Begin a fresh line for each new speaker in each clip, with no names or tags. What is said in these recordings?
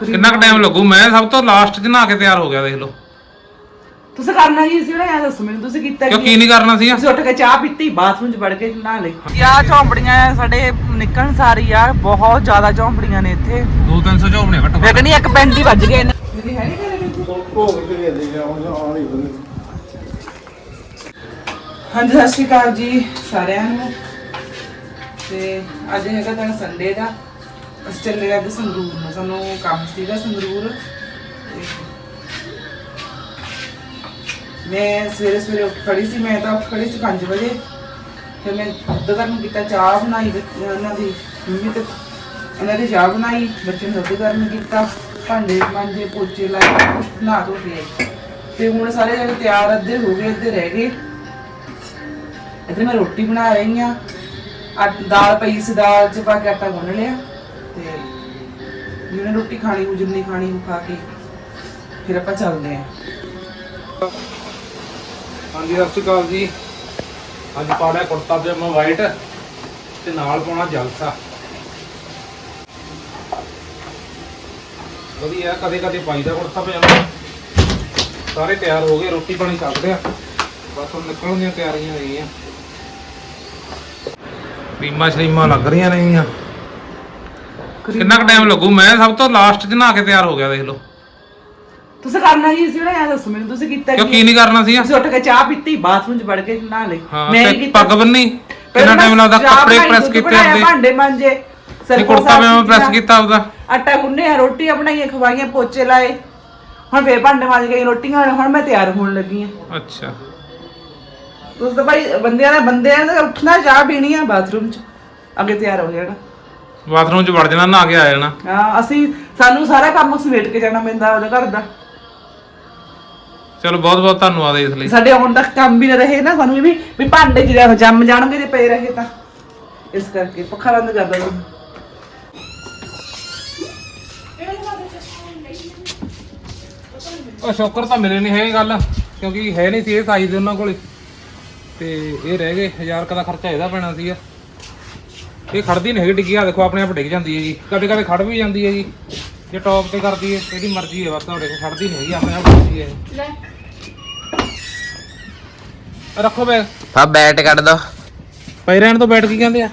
ਕਿੰਨਾ ਕੁ ਟਾਈਮ ਲੱਗੂ? ਮੈਂ ਸਭ ਤੋਂ ਲਾਸਟ 'ਚ ਨਹਾ ਕੇ ਤਿਆਰ ਹੋ ਗਿਆ ਦੇਖ ਲਓ।
ਤੁਸੀਂ ਕਰਨਾ ਕੀ ਸੀ ਨਾ ਇਹ ਦੱਸੋ ਮੈਨੂੰ ਤੁਸੀਂ ਕੀਤਾ
ਕਿਉਂ ਕੀ ਨਹੀਂ ਕਰਨਾ ਸੀ
ਤੁਸੀਂ ਉੱਠ ਕੇ ਚਾਹ ਪੀਤੀ ਬਾਥਰੂਮ 'ਚ ਵੜ ਕੇ ਨਹਾ ਲਈ ਯਾ ਝੌਂਪੜੀਆਂ ਆ ਸਾਡੇ ਨਿਕਲਣ ਸਾਰੀ ਯਾਰ ਬਹੁਤ ਜ਼ਿਆਦਾ ਝੌਂਪੜੀਆਂ ਨੇ ਇੱਥੇ।
2-300 ਝੋਪਣੇ ਘੱਟ
ਮੈਂ ਕਹਿੰਦੀ ਇੱਕ ਪਿੰਡ ਹੀ ਵੱਜ ਗਏ ਨੇ। ਮੇਰੀ ਹੈ ਨਹੀਂ ਘਰੇ ਵਿੱਚ? ਹਾਂਜੀ ਸਤਿ ਸ਼੍ਰੀ ਅਕਾਲ ਜੀ ਸਾਰਿਆਂ ਨੂੰ। ਤੇ ਅੱਜ ਹੈਗਾ ਦਿਨ ਸੰਡੇ ਦਾ। ਅਸੀਂ ਚੱਲੇ ਅੱਜ ਸੰਗਰੂਰ ਨੂੰ। ਸਾਨੂੰ ਕੰਮ ਸੀਗਾ ਸੰਗਰੂਰ। ਮੈਂ ਸਵੇਰੇ ਸਵੇਰੇ ਉੱਠ ਖੜੀ ਸੀ, ਮੈਂ ਤਾਂ ਉੱਠ ਖੜੀ ਸੀ 5 ਵਜੇ। ਫਿਰ ਮੈਂ ਦੁੱਧ ਗਰਮ ਕੀਤਾ, ਚਾਹ ਬਣਾਈ ਬੱਚ- ਉਹਨਾਂ ਦੀ ਮੰਮੀ ਤੇ ਉਹਨਾਂ ਦੀ ਚਾਹ ਬਣਾਈ, ਬੱਚੇ ਨੂੰ ਦੁੱਧ ਗਰਮ ਕੀਤਾ, ਭਾਂਡੇ ਮਾਂਜੇ, ਪੋਚੇ ਲਾਏ, ਕੁਛ ਬਣਾ ਧੋ ਕੇ ਤੇ ਹੁਣ ਸਾਰੇ ਜਣੇ ਤਿਆਰ, ਅੱਧੇ ਹੋ ਗਏ, ਅੱਧੇ ਰਹਿ ਗਏ। ਇੱਧਰ ਮੈਂ ਰੋਟੀ ਬਣਾ ਰਹੀ ਆ ਦਾਲ ਪਈ ਸੀ, ਦਾਲ ਚ ਪਾ ਕੇ ਆਟਾ ਗੁੰਨ ਲਿਆ। ਜਿਹਨੇ ਰੋਟੀ ਖਾਣੀ ਉਹ ਜਿੰਨੀ ਖਾਣੀ, ਉਹ ਖਾ ਕੇ ਫਿਰ ਆਪਾਂ ਚੱਲਦੇ ਆਂ
ਹਾਂਜੀ, ਸਤਿ ਸ਼੍ਰੀ ਅਕਾਲ ਜੀ। ਅੱਜ ਪਾੜਿਆ ਕੁੜਤਾ ਪਜਾਮਾ ਵਾਈਟ ਤੇ ਨਾਲ ਪਾਉਣਾ ਜਲਸਾ। ਵਧੀਆ ਕਦੇ ਕਦੇ ਪਾਈਦਾ ਕੁੜਤਾ ਪਜਾਮਾ। ਸਾਰੇ ਤਿਆਰ ਹੋ ਗਏ, ਰੋਟੀ ਪਾਣੀ ਛਕਦੇ ਆ ਬਸ ਹੁਣ ਨਿਕਲਣ ਦੀਆਂ ਤਿਆਰੀਆਂ ਹੈਗੀਆਂ। ਬੀਮਾ ਸ਼ਰੀਮਾ ਲੱਗ ਰਹੀਆਂ ਨੇਗੀਆਂ ਕਿੰਨਾ ਕੁ ਟਾਈਮ ਲੱਗੂ? ਮੈਂ ਸਭ ਤੋਂ ਲਾਸਟ 'ਚ ਨਹਾ ਕੇ ਤਿਆਰ ਹੋ ਗਿਆ ਦੇਖ ਲਓ।
ਤੁਸੀਂ ਕਰਨਾ ਕੀ ਸੀ ਨਾ ਇਹ ਦੱਸੋ ਮੈਨੂੰ? ਤੁਸੀਂ ਕੀਤਾ
ਕਿਉਂ ਕੀ ਨਹੀਂ ਕਰਨਾ ਸੀ?
ਤੁਸੀਂ ਉੱਠ ਕੇ ਚਾਹ ਪੀਤੀ ਬਾਥਰੂਮ 'ਚ ਵੜ ਕੇ ਨਹਾ ਲਈ
ਹਾਂ
ਮੈਂ
ਤੇ
ਕੀਤਾ।
ਪੱਗ ਬੰਨੀ
ਪਹਿਲਾਂ
ਕਿੰਨਾ ਟਾਈਮ ਲੱਗਦਾ?
ਚਾਹ
ਕੱਪੜੇ
ਬਣਾਈ,
ਪ੍ਰੈਸ
ਦੁੱਧ
ਕੀਤੇ
ਬਣਾਇਆ,
ਆਪਦੇ?
ਭਾਂਡੇ ਮਾਂਜੇ
ਤੇ
ਸਿਰ
ਕੁੜਤਾ ਮੈਂ ਪ੍ਰੈਸ ਕੀਤਾ। ਆਪਦਾ?
ਆਟਾ ਗੁੰਨਿਆ ਰੋਟੀਆਂ ਬਣਾਈਆਂ ਖਵਾਈਆਂ ਪੋਚੇ ਲਾਏ। ਹੁਣ ਫੇਰ ਭਾਂਡੇ ਮਾਂਜ ਕੇ ਰੋਟੀਆਂ ਹੁਣ ਮੈਂ ਤਿਆਰ ਹੋਣ ਲੱਗੀ ਆ
ਅੱਛਾ।
ਤੁਸੀਂ ਤਾਂ ਭਾਈ ਬੰਦਿਆਂ ਦਾ ਬੰਦਿਆਂ ਦਾ ਉੱਠਣਾ ਚਾਹ ਪੀਣੀ ਆ ਬਾਥਰੂਮ 'ਚ। ਅੱਗੇ ਤਿਆਰ ਹੋ ਜਾਣਾ
ਬਾਥਰੂਮ 'ਚ ਵੜ ਜਾਣਾ ਨਹਾ ਕੇ ਆ ਜਾਣਾ।
ਹਾਂ ਅਸੀਂ ਸਾਨੂੰ ਸਾਰਾ ਕੰਮ ਸਮੇਟ ਕੇ ਜਾਣਾ ਪੈਂਦਾ ਉਹਦੇ ਘਰ ਦਾ।
ਚਲੋ ਬਹੁਤ ਬਹੁਤ ਧੰਨਵਾਦ ਇਸ ਲਈ।
ਸਾਡੇ ਆਉਣ ਤੱਕ ਕੰਮ ਵੀ ਨਾ ਰਹੇ ਨਾ ਸਾਨੂੰ ਇਹ ਵੀ ਵੀ ਭਾਂਡੇ ਜਿਹੜੇ ਜੰਮ ਜਾਣਗੇ ਜੇ ਪਏ ਰਹੇ ਤਾਂ। ਇਸ ਕਰਕੇ ਪੱਖਾ ਬੰਦ ਕਰ ਦੋ
ਉਹ ਸ਼ੋਕਰ ਤਾਂ ਮਿਲੇ ਨਹੀਂ ਹੈ ਗੱਲ ਕਿਉਂਕਿ ਹੈ ਨਹੀਂ ਸੀ ਇਹ ਸਾਈਜ਼ ਉਹਨਾਂ ਕੋਲੇ। ਤੇ ਇਹ ਰਹਿ ਗਏ 1000 ਕ ਦਾ ਖਰਚਾ ਇਹਦਾ ਪੈਣਾ ਸੀਗਾ। ਇਹ ਖੜਦੀ ਨਹੀਂ ਹੈਗੀ ਡਿੱਗੀ ਆ ਦੇਖੋ ਆਪਣੇ ਆਪ ਡਿੱਗ ਜਾਂਦੀ ਹੈ ਜੀ। ਕਦੇ ਕਦੇ ਖੜ ਵੀ ਜਾਂਦੀ ਹੈ ਜੀ। ਜੇ ਟੌਪ ਤੇ ਕਰਦੀ ਹੈ ਇਹਦੀ ਮਰਜ਼ੀ ਹੈ ਬਸ ਤੁਹਾਡੇ ਕੋਲ ਖੜਦੀ ਨਹੀਂ ਹੈਗੀ ਆਪਣੇ ਆਪ ਡਿੱਗਦੀ ਹੈ ਇਹ। ਰੱਖੋ ਬੈਗ।
ਆ ਬੈਟ ਕੱਢ ਦੋ।
ਪੈ ਰਹਿਣ ਤੋਂ ਬੈਠ ਕੀ ਕਹਿੰਦੇ ਆ?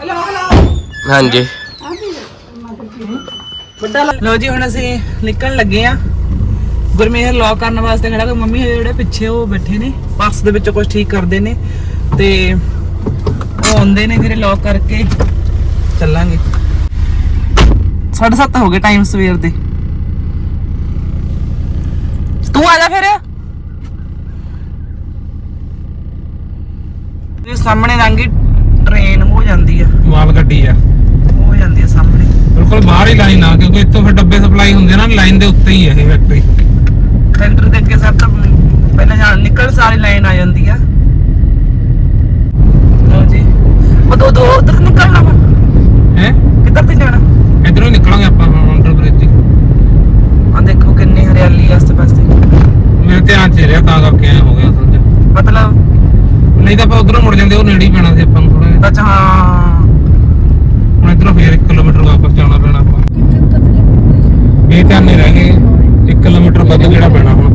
Hello hello.
ਹਾਂਜੀ।
ਵੱਡਾ ਲੋ ਜੀ ਹੁਣ ਅਸੀਂ ਨਿਕਲਣ ਲੱਗੇ ਆ ਗੁਰਮੇਹਰ ਲੌਕ ਕਰਨ ਵਾਸਤੇ ਖੜਾ ਕੋਈ ਮੰਮੀ ਜਿਹੜੇ ਪਿੱਛੇ ਉਹ ਬੈਠੇ ਨੇ ਪਰਸ ਦੇ ਵਿੱਚੋਂ ਕੁਝ ਠੀਕ ਕਰਦੇ ਨੇ ਤੇ ਉਹ ਆਉਂਦੇ ਨੇ ਫਿਰ ਲੌਕ ਕਰਕੇ ਚੱਲਾਂਗੇ। 7:30 ਹੋ ਗਏ ਟਾਈਮ ਸਵੇਰ ਦੇ। ਤੂੰ ਆ ਜਾ ਫਿਰ। ਇਹ ਸਾਹਮਣੇ ਲੰਘੀ ਟ੍ਰੇਨ ਹੋ ਜਾਂਦੀ ਆ।
ਮਾਲ ਗੱਡੀ ਆ।
ਹੋ ਜਾਂਦੀ ਆ ਸਾਹਮਣੇ।
ਬਿਲਕੁਲ ਬਾਹਰ ਹੀ ਲਾਈਨ ਆ ਕਿਉਂਕਿ ਇੱਥੋਂ ਫਿਰ ਡੱਬੇ ਸਪਲਾਈ ਹੁੰਦੇ ਆ ਨਾ ਲਾਈਨ ਦੇ ਉੱਤੇ ਹੀ ਹੈ ਇਹ ਫੈਕਟਰੀ
ਸੈਂਟਰ ਦੇ ਅੱਗੇ ਸਭ ਤੋਂ ਪਹਿਲਾਂ ਜਾਣ ਨਿਕਲ ਸਾਰੀ ਲਾਈਨ ਆ ਜਾਂਦੀ ਆ। ਲਓ ਜੀ। ਉਹ ਦੋ ਦੋ ਉਧਰ ਨਿਕਲਣਾ ਵਾ।
ਹੈ?
ਕਿੱਧਰ ਤੇ ਜਾਣਾ?
ਇਧਰੋਂ ਹੀ ਨਿਕਲਾਂਗੇ ਆਪਾਂ ਅੰਡਰ ਬ੍ਰਿਜ
ਆ ਦੇਖੋ ਕਿੰਨੀ ਹਰਿਆਲੀ ਆ ਆਸੇ ਪਾਸੇ।
ਮੇਰੇ ਧਿਆਨ 'ਚ ਰਿਹਾ ਤਾਂ ਕਰਕੇ ਐ ਹੋ ਗਿਆ 'ਚ।
ਮਤਲਬ
ਨਹੀਂ ਤਾਂ ਆਪਾਂ ਉਧਰੋਂ ਮੁੜ ਜਾਂਦੇ ਉਹ ਨੇੜੇ ਹੀ ਪੈਣਾ ਸੀ ਆਪਾਂ ਨੂੰ ਥੋੜਾ ਜਿਹਾ
ਅੱਛਾ ਹਾਂ
ਹੁਣ ਇਧਰੋਂ ਫੇਰ 1 ਕਿਲੋਮੀਟਰ ਵਾਪਸ ਜਾਣਾ ਪੈਣਾ ਆਪਾਂ ਇਹ ਧਿਆਨ ਨਹੀਂ ਰਹਿ ਗਏ 1 ਕਿਲੋਮੀਟਰ ਵੱਧ ਜਿਹੜਾ ਪੈਣਾ ਹੁਣ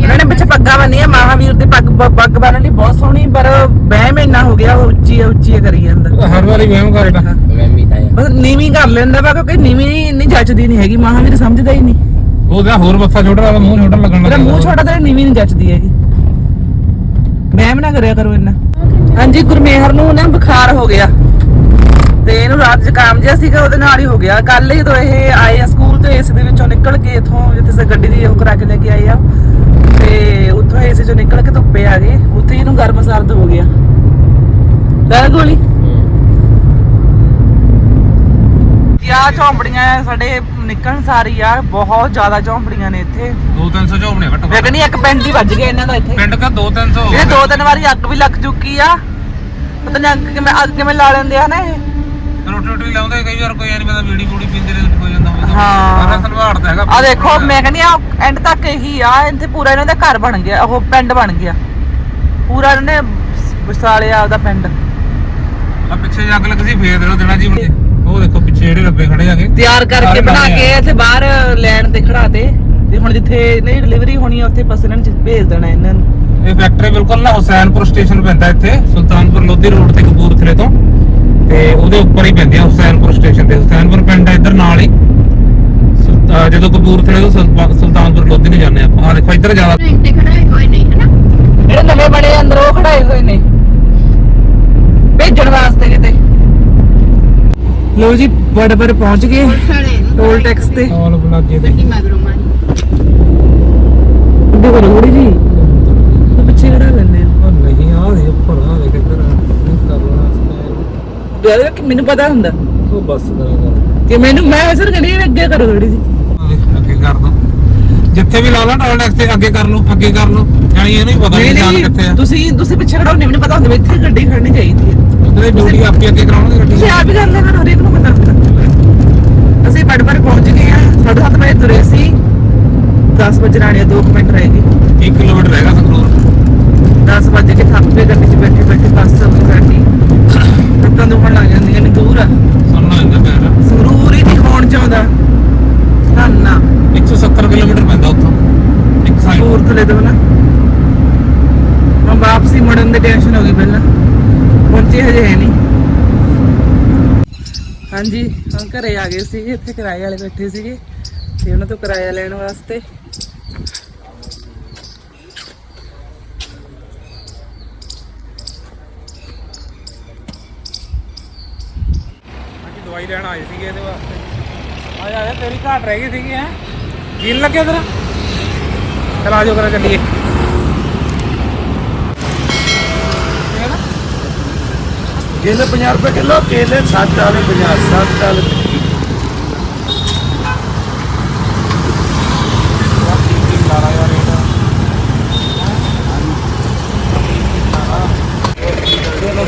ਉਹਨਾਂ ਨੇ ਪਿੱਛੇ ਪੱਗਾਂ ਬੰਨੀਆਂ ਮਹਾਵੀਰ ਦੀ ਪੱਗ ਬ- ਪੱਗ ਬੰਨਣ ਲਈ ਬਹੁਤ ਸੋਹਣੀ ਪਰ ਵਹਿਮ ਇੰਨਾ ਹੋ ਗਿਆ ਉਹ ਉੱਚੀ ਉੱਚੀ ਕਰੀ ਜਾਂਦਾ।
ਹਰ ਵਾਰੀ ਵਹਿਮ ਕਰਦਾ
ਮੈਂ ਵੀ ਤਾਂ
ਬਸ ਨੀਵੀਂ ਕਰ ਲੈਂਦਾ ਵਾ ਕਿਉਂਕਿ ਨੀਵੀਂ ਇੰਨੀ ਜੱਚਦੀ ਨਹੀਂ ਹੈਗੀ ਮਹਾਵੀਰ ਸਮਝਦਾ ਹੀ ਨਹੀਂ।
ਉਹਦਾ ਹੋਰ ਮੱਥਾ ਛੋਟਾ ਉਹਦਾ ਮੂੰਹ ਛੋਟਾ ਲੱਗਣ ਲੱਗ
ਮੂੰਹ ਛੋਟਾ ਤੇ ਨੀਵੀਂ ਨਹੀਂ ਜੱਚਦੀ ਹੈਗੀ। ਵਹਿਮ ਨਾ ਕਰਿਆ ਕਰੋ ਇੰਨਾ। ਹਾਂਜੀ ਗੁਰਮੇਹਰ ਨੂੰ ਨਾ ਬੁਖਾਰ ਹੋ ਗਿਆ। ਤੇ ਇਹਨੂੰ ਰਾਤ ਜ਼ੁਕਾਮ ਜਿਹਾ ਸੀਗਾ ਉਹਦੇ ਨਾਲ ਹੀ ਹੋ ਗਿਆ। ਕੱਲ ਹੀ ਤੋਂ ਇਹ ਆਏ ਆ ਸਕੂਲ ਤੋਂ ਏਸੀ ਦੇ ਵਿੱਚੋਂ ਨਿਕਲ ਕੇ ਇਥੋਂ ਜਿੱਥੇ ਸੇ ਗੱਡੀ ਦੀ ਉਹ ਕਰਾ ਕੇ ਲੈ ਕੇ ਆਏ ਆ ਤੇ ਉੱਥੋਂ ਏਸੀ ਚੋਂ ਨਿਕਲ ਕੇ ਧੁੱਪੇ ਆ ਗਏ। ਉੱਥੇ ਇਹਨੂੰ ਗਰਮ ਸਰਦ ਹੋ ਗਿਆ। ਲੈ ਗੋਲੀ। ਯਾ ਝੌਂਪੜੀਆਂ ਸਾਡੇ ਨਿਕਲਣ ਸਾਰੀ ਯਾਰ ਬਹੁਤ ਜ਼ਿਆਦਾ ਝੌਂਪੜੀਆਂ ਨੇ ਇੱਥੇ।
2-300 ਝੋਪਣੇ ਘੱਟ
ਇੱਕ ਪਿੰਡ ਹੀ ਵੱਜ ਗਿਆ ਇਹਨਾਂ ਦਾ ਇੱਥੇ।
ਪਿੰਡ ਕਾ 2-300 ਹੋ
ਇਹ ਦੋ ਤਿੰਨ ਵਾਰੀ ਅੱਗ ਵੀ ਲੱਗ ਚੁੱਕੀ ਆ। ਪਤਾ ਨਹੀਂ ਅੱਗ ਕਿਵੇਂ ਅੱਗ ਕਿਵੇਂ ਲਾ ਲੈਂਦੇ ਆ ਨਾ ਇਹ।
ਰੋਟੀ ਰੋਟੀ ਲਾਉਂਦੇ ਕਈ ਵਾਰ ਕੋਈ ਨਹੀਂ ਪਤਾ ਬੀੜੀ ਬੂੜੀ ਪੀਂਦੇ ਨੇ ਹੋ ਜਾਂਦਾ। ਹੋਵੇ
ਹਾਂ।
ਸਾਰਾ ਸਲਵਾੜ ਦਾ ਹੈਗਾ
ਆ ਦੇਖੋ ਮੈਂ ਕਹਿੰਦੀ ਆ ਐਂਡ ਤੱਕ ਇਹੀ ਆ ਇੱਥੇ ਪੂਰਾ ਇਹਨਾਂ ਦਾ ਘਰ ਬਣ ਗਿਆ ਉਹ ਪਿੰਡ ਬਣ ਗਿਆ। ਪੂਰਾ ਇਹਨੇ ਵਸਾਲਿਆ ਆਪਦਾ ਪਿੰਡ।
ਆ ਪਿੱਛੇ ਜੱਗ ਲੱਗ ਸੀ ਫੇਰ ਦੇਣਾ ਦੇਣਾ ਜੀ ਬਣੇ ਉਹ ਦੇਖੋ ਪਿੱਛੇ ਜਿਹੜੇ ਡੱਬੇ ਖੜੇ ਆਗੇ
ਤਿਆਰ ਕਰਕੇ
ਸਾਰੇ
ਬਣਾ
ਬਣੇ
ਕੇ
ਆ।
ਇੱਥੇ ਬਾਹਰ ਲੈਣ ਤੇ ਖੜਾ ਤੇ ਤੇ ਹੁਣ ਜਿੱਥੇ ਨਹੀਂ ਡਿਲੀਵਰੀ ਹੋਣੀ ਆ ਉੱਥੇ ਬਸ ਇਹਨਾਂ ਨੂੰ ਭੇਜ ਦੇਣਾ ਇਹਨਾਂ ਨੂੰ।
ਇਹ ਫੈਕਟਰੀ ਬਿਲਕੁਲ ਨਾ ਹੁਸੈਨਪੁਰ ਸਟੇਸ਼ਨ ਪੈਂਦਾ ਇੱਥੇ ਸੁਲਤਾਨਪੁਰ ਲੋਧੀ ਰੋਡ ਤੇ ਕਪੂਰਥਲੇ ਤੋਂ। ਤੇ ਉਹਦੇ ਉੱਪਰ ਹੀ ਪੈਂਦੀ ਆ ਹੁਸੈਨਪੁਰ ਸਟੇਸ਼ਨ ਤੇ ਹੁਸੈਨਪੁਰ ਪਿੰਡ ਆ ਇੱਧਰ ਨਾਲ ਹੀ। ਅਹ ਜਦੋਂ ਕਪੂਰਥਲੇ ਤੋਂ ਸੁਲਤਾ- ਸੁਲਤਾਨਪੁਰ ਲੋਧੀ ਨੂੰ ਜਾਂਦੇ ਆਪਾਂ। ਆ ਦੇਖੋ ਇੱਧਰ ਜ਼ਿਆਦਾ
ਇੱਥੇ ਖੜਾਏ ਹੋਏ ਨਹੀਂ ਹਨਾ
ਜਿਹੜੇ ਨਵੇਂ ਬਣੇ ਆ ਅੰਦਰ ਉਹ ਖੜਾਏ ਹੋਏ ਨੇ। ਭੇਜਣ ਵਾਸਤੇ ਕਿਤੇ ਲੋ ਜੀ ਬੜ ਬੜ ਪਹੁੰਚ ਗਏ। ਟੋਲ ਟੈਕਸ ਤੇ।
ਆਲ ਬਲਾਗੇ ਦੇ
ਗੱਡੀ ਮਗਰੋਂ ਮਾਰੀ।
ਕਰੋ ਥੋੜੀ ਜੀ। ਉਹ ਪਿੱਛੇ ਖੜਾ ਲੈਂਦੇ ਆ।
ਨਹੀਂ ਆ ਦੇ ਉੱਪਰ ਆ ਦੇਖ ਇੱਧਰ ਨਹੀਂ ਕਰ ਲੈਣਾ
ਯਾਰ ਕਿ ਮੈਨੂੰ ਪਤਾ ਹੁੰਦਾ।
ਉਹ ਬੱਸ ਕਰਾਂਗਾ
ਕਿ ਮੈਨੂੰ ਮੈਂ ਸਰ ਗੱਡੀ ਅੱਗੇ ਕਰੋ ਥੋੜੀ ਜੀ
ਕਰ ਦੋ। ਜਿੱਥੇ ਵੀ ਲਾ ਲਾ ਟੋਲ ਟੈਕਸ ਤੇ ਅੱਗੇ ਕਰ ਲਓ ਅੱਗੇ ਕਰ ਲਓ। ਜਾਨੀ ਇਹਨੂੰ ਹੀ ਪਤਾ
ਨਹੀਂ
ਨਹੀਂ ਜਾਣ ਕਿੱਥੇ ਆ।
ਤੁਸੀਂ ਤੁਸੀਂ ਪਿੱਛੇ ਖੜੋ ਨਹੀਂ ਮੈਨੂੰ ਪਤਾ ਹੁੰਦਾ ਵੀ ਇੱਥੇ ਗੱਡੀ ਖੜਨੀ ਚਾਹੀਦੀ ਹੈ।
ਉਹਦੇ ਡਿਊਟੀ ਆਪੇ ਅੱਗੇ ਕਰਾਉਣਗੇ ਗੱਡੀ।
ਤੁਸੀਂ ਆਪ ਹੀ ਕਰ ਲਿਆ ਕਰੋ ਹਰੇਕ ਨੂੰ ਪਤਾ ਹੁੰਦਾ। ਅਸੀਂ ਬੜ ਬੜ ਪਹੁੰਚ ਗਏ ਆ 7:30 ਵਜੇ ਤੁਰੇ ਸੀ। 10 ਵਜੇ ਰਾਣੀਆਂ 2 ਮਿੰਟ ਰਹਿ ਗਏ
1 ਕਿਲੋਮੀਟਰ ਰਹਿ ਗਿਆ ਸੰਗਰੂਰ
10 ਵਜੇ ਕੇ ਥੱਕ ਪਏ ਗੱਡੀ 'ਚ ਬੈਠੇ ਬੈਠੇ ਬੱਸ ਹੋ ਗਈ ਸਾਡੀ ਲੱਤਾਂ ਦੁਖਣ ਲੱਗ ਜਾਂਦੀਆਂ ਨੇ ਦੂਰ ਆ
ਸੁਣਨਾ ਹੁੰਦਾ ਪੈਰ
ਸੰਗਰੂਰ ਹੀ ਨਹੀਂ ਹੋਣ ਚਾਹੁੰਦਾ ਨਾ
170 ਕਿਲੋਮੀਟਰ ਪੈਂਦਾ ਉੱਥੋਂ ਇੱਕ ਸਾਈਡ
ਕਪੂਰਥਲੇ ਤੋਂ ਨਾ ਮੈਂ ਵਾਪਸੀ ਮੁੜਨ ਦੀ ਟੈਨਸ਼ਨ ਹੋ ਗਈ ਪਹਿਲਾਂ ਪਹੁੰਚੇ ਨਹੀਂ। ਹਾਂਜੀ ਹਾਂ ਘਰੇ ਆ ਗਏ ਸੀਗੇ, ਇੱਥੇ ਕਿਰਾਏ ਵਾਲੇ ਬੈਠੇ ਸੀਗੇ, ਤੇ ਉਹਨਾਂ ਤੋਂ ਕਿਰਾਇਆ ਲੈਣ ਵਾਸਤੇ।
ਦਵਾਈ ਲੈਣ ਆਏ ਸੀਗੇ ਇਹਦੇ ਵਾਸਤੇ। ਆ ਜਾ ਤੇਰੀ ਘਾਟ ਰਹਿ ਗਈ ਸੀਗੀ, ਹੈ? ਜੀਨ ਲੱਗਿਆ ਤੇਰਾ ਚਲ ਆ ਜਾਓ, ਕਰਾ ਚੱਲੀਏ।
ਕੇਲੇ 50 ਰੁਪਏ ਕਿਲੋ ਕੇਲੇ 7 ਵਾਲੇ 50 7 ਵਾਲੇ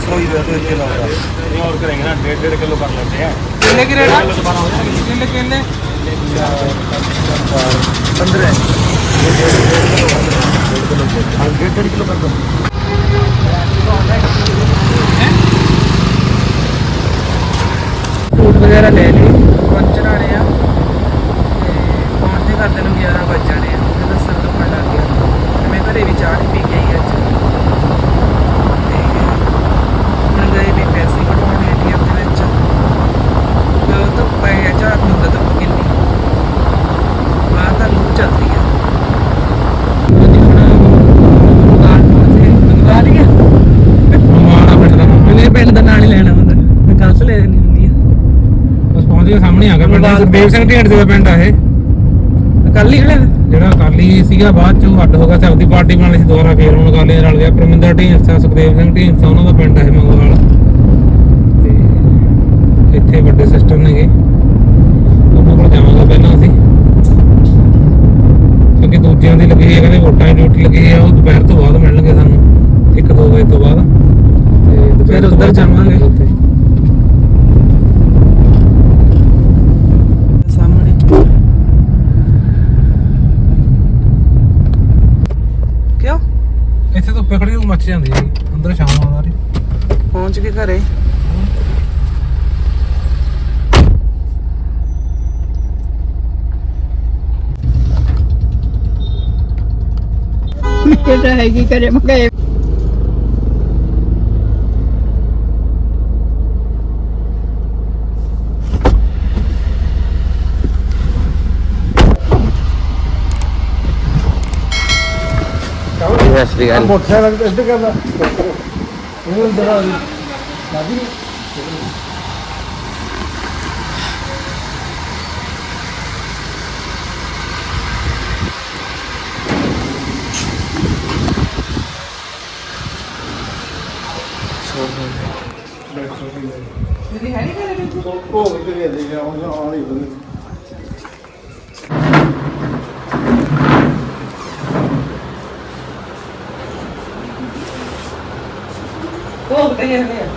ਕੋਈ ਦੇ ਦੇ ਕਿਲੋ ਦਾ ਇਹ ਹੋਰ ਕਰਾਂਗੇ ਨਾ 1.5 1.5 ਕਿਲੋ ਕਰ ਲੈਂਦੇ ਆ।
ਕਿੰਨੇ ਕੀ ਰੇਟ ਆ?
ਕਿੰਨੇ ਕਿੰਨੇ 15 1.5 ਕਿਲੋ ਕਰ
ਦੋ ਵਗੈਰਾ ਲੈ ਲਏ ਪਹੁੰਚਣ ਵਾਲੇ ਆ। ਤੇ ਪਹੁੰਚਦੇ ਕਰਦੇ ਨੂੰ 11 ਵੱਜ ਜਾਣੇ ਆ। ਤੇ ਤੋਂ ਲੱਗ ਗਿਆ। ਤੇ ਮੈਂ ਘਰੇ ਵੀ ਚਾਹ ਨਹੀਂ ਪੀ ਕੇ ਆਈ ਅੱਜ। ਤੇ ਹੁਣ ਗਏ ਵੀ ਪੈਸੇ ਕਢਵਾਉਣੇ ਏਟੀਐਮ ਦੇ ਵਿੱਚ। ਤੇ ਉਹ ਤਾਂ ਪੈ ਗਿਆ ਚਾਹ ਨੂੰ ਤਾਂ ਧੁੱਪ ਕਿੰਨੀ ਬਾਹਰ ਤਾਂ ਲੂ ਚੱਲਦੀ ਆ।
ਪਿੰਡ ਦਾ ਨਾਮ।
ਮੇਰੇ ਪਿੰਡ ਦਾ ਨਾਲ ਹੀ ਲੈਣਾ ਹੁੰਦਾ। ਤੋਂ ਲੈ ਲੈਣੀ
ਗਏ ਸਾਹਮਣੇ ਆ ਗਿਆ ਪਿੰਡ ਸੁਖਦੇਵ ਸਿੰਘ ਢੇਡ ਦੇ ਪਿੰਡ ਆ ਇਹ।
ਕੱਲ ਹੀ ਲੈਣਾ
ਜਿਹੜਾ ਅਕਾਲੀ ਸੀਗਾ ਬਾਅਦ ਚੋਂ ਅੱਡ ਹੋ ਗਿਆ ਤੇ ਆਪਦੀ ਪਾਰਟੀ ਬਣਾ ਲਈ ਸੀ ਦੁਬਾਰਾ ਫੇਰ ਹੁਣ ਅਕਾਲੀ ਨਾਲ ਰਲ ਗਿਆ। ਪਰਮਿੰਦਰ ਢੀਂਡਸਾ ਸੁਖਦੇਵ ਸਿੰਘ ਢੀਂਡਸਾ ਉਹਨਾਂ ਦਾ ਪਿੰਡ ਹੈ ਮੰਗਵਾਲ ਤੇ ਇੱਥੇ ਵੱਡੇ ਸਿਸਟਰ ਨੇਗੇ ਉਹਨਾਂ ਕੋਲ ਜਾਵਾਂਗਾ ਪਹਿਲਾਂ ਅਸੀਂ ਕਿਉਂਕਿ ਦੂਜਿਆਂ ਦੀ ਲੱਗੀ ਹੈ ਕਹਿੰਦੇ ਵੋਟਾਂ ਦੀ ਡਿਊਟੀ ਲੱਗੀ ਹੈ ਉਹ ਦੁਪਹਿਰ ਤੋਂ ਬਾਅਦ ਮਿਲਣਗੇ ਸਾਨੂੰ 1-2 ਵਜੇ ਤੋਂ ਬਾਅਦ ਤੇ ਦੁਪਹਿਰ
ਫਿਰ
ਤੋਂ
ਉੱਧਰ
ਬਾਅਦ
ਜਾਵਾਂਗੇ।
ਉੱਥੇ।
ਸਾਹਮਣੇ ਕਿਉਂ
ਇੱਥੇ ਧੁੱਪੇ ਖੜੀ ਨੂੰ ਮੱਚ ਜਾਂਦੀ ਹੈ। ਅੰਦਰ ਛਾਂ ਆ ਰਹੀ।
ਪਹੁੰਚ ਕੇ ਘਰੇ।
ਤਾਂ ਹੈਗੀ ਕਰੇ ਮਗਾਏ
ਸਤਿ ਸ਼੍ਰੀ ਅਕਾਲ।
ਮੋਟਰਸਾਈਕਲ ਇੱਧਰ ਕਰਦਾ। ਉਹ ਇੱਧਰ
ਆ ਗਈ। ਲਾਦੀ ਜਿਹੜੀ ਹੈ ਨਹੀਂ ਕਰੇ
ਉਹ ਕੋਈ ਤੇ ਦੇ ਦੇ ਆਉਣ ਆਉਣ
ਹੀ ਬੰਦੇ Ayan, ayan.